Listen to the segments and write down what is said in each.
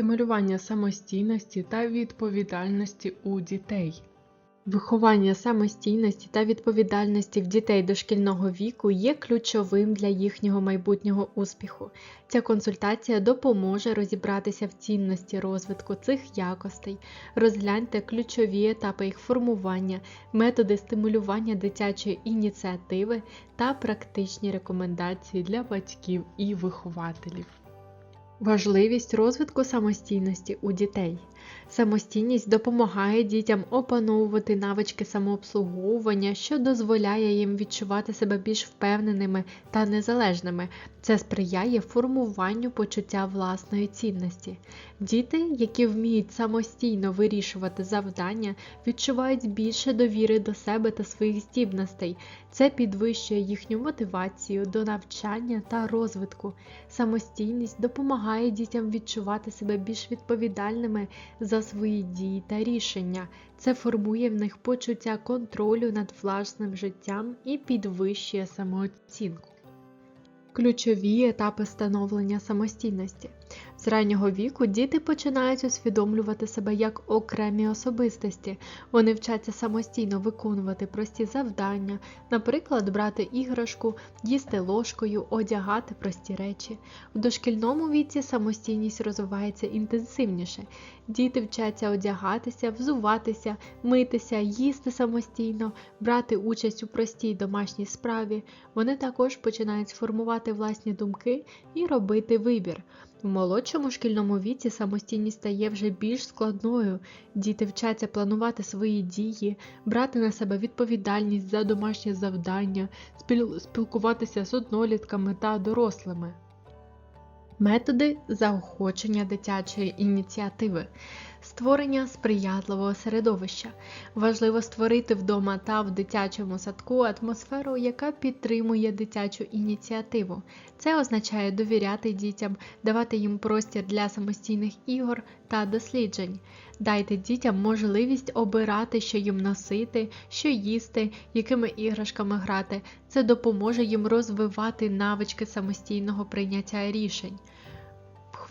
Стимулювання самостійності та відповідальності у дітей. Виховання самостійності та відповідальності в дітей дошкільного віку є ключовим для їхнього майбутнього успіху. Ця консультація допоможе розібратися в цінності розвитку цих якостей, розгляньте ключові етапи їх формування, методи стимулювання дитячої ініціативи та практичні рекомендації для батьків і вихователів. Важливість розвитку самостійності у дітей. Самостійність допомагає дітям опановувати навички самообслуговування, що дозволяє їм відчувати себе більш впевненими та незалежними. Це сприяє формуванню почуття власної цінності. Діти, які вміють самостійно вирішувати завдання, відчувають більше довіри до себе та своїх здібностей. Це підвищує їхню мотивацію до навчання та розвитку. Самостійність допомагає дітям відчувати себе більш відповідальними за свої дії та рішення. Це формує в них почуття контролю над власним життям і підвищує самооцінку. Ключові етапи становлення самостійності. З раннього віку діти починають усвідомлювати себе як окремі особистості. Вони вчаться самостійно виконувати прості завдання, наприклад, брати іграшку, їсти ложкою, одягати прості речі. В дошкільному віці самостійність розвивається інтенсивніше. Діти вчаться одягатися, взуватися, митися, їсти самостійно, брати участь у простій домашній справі. Вони також починають сформувати власні думки і робити вибір. В молодшому шкільному віці самостійність стає вже більш складною. Діти вчаться планувати свої дії, брати на себе відповідальність за домашнє завдання, спілкуватися з однолітками та дорослими. Методи заохочення дитячої ініціативи. Створення сприятливого середовища. Важливо створити вдома та в дитячому садку атмосферу, яка підтримує дитячу ініціативу. Це означає довіряти дітям, давати їм простір для самостійних ігор та досліджень. Дайте дітям можливість обирати, що їм носити, що їсти, якими іграшками грати. Це допоможе їм розвивати навички самостійного прийняття рішень.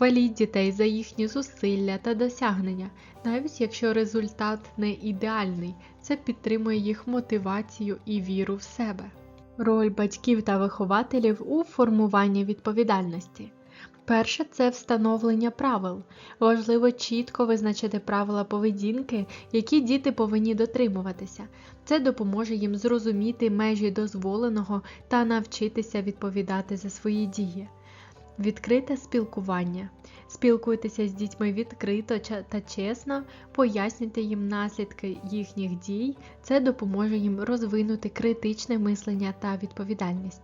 Хваліть дітей за їхні зусилля та досягнення, навіть якщо результат не ідеальний, це підтримує їх мотивацію і віру в себе. Роль батьків та вихователів у формуванні відповідальності. Перше це встановлення правил. Важливо чітко визначити правила поведінки, які діти повинні дотримуватися. Це допоможе їм зрозуміти межі дозволеного та навчитися відповідати за свої дії. Відкрите спілкування. Спілкуйтеся з дітьми відкрито та чесно, пояснюйте їм наслідки їхніх дій, це допоможе їм розвинути критичне мислення та відповідальність.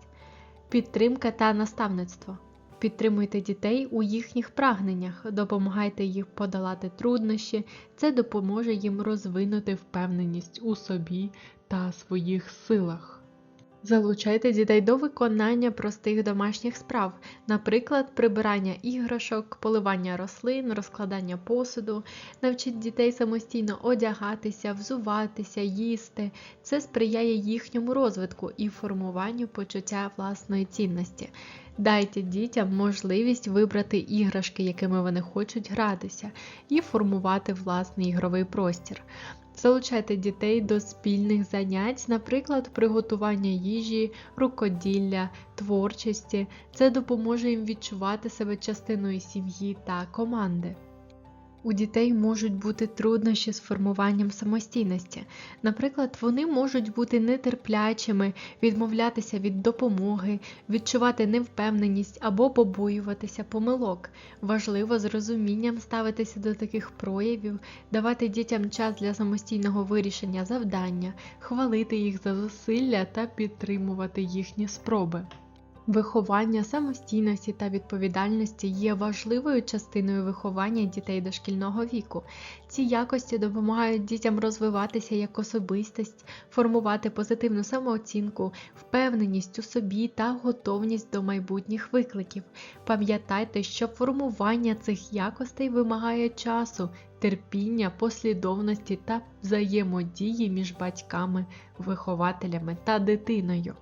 Підтримка та наставництво. Підтримуйте дітей у їхніх прагненнях, допомагайте їм подолати труднощі, це допоможе їм розвинути впевненість у собі та своїх силах. Залучайте дітей до виконання простих домашніх справ, наприклад, прибирання іграшок, поливання рослин, розкладання посуду, навчіть дітей самостійно одягатися, взуватися, їсти. Це сприяє їхньому розвитку і формуванню почуття власної цінності. Дайте дітям можливість вибрати іграшки, якими вони хочуть гратися, і формувати власний ігровий простір. Залучайте дітей до спільних занять, наприклад, приготування їжі, рукоділля, творчості. Це допоможе їм відчувати себе частиною сім'ї та команди. У дітей можуть бути труднощі з формуванням самостійності. Наприклад, вони можуть бути нетерплячими, відмовлятися від допомоги, відчувати невпевненість або побоюватися помилок. Важливо з розумінням ставитися до таких проявів, давати дітям час для самостійного вирішення завдання, хвалити їх за зусилля та підтримувати їхні спроби. Виховання самостійності та відповідальності є важливою частиною виховання дітей дошкільного віку. Ці якості допомагають дітям розвиватися як особистість, формувати позитивну самооцінку, впевненість у собі та готовність до майбутніх викликів. Пам'ятайте, що формування цих якостей вимагає часу, терпіння, послідовності та взаємодії між батьками, вихователями та дитиною.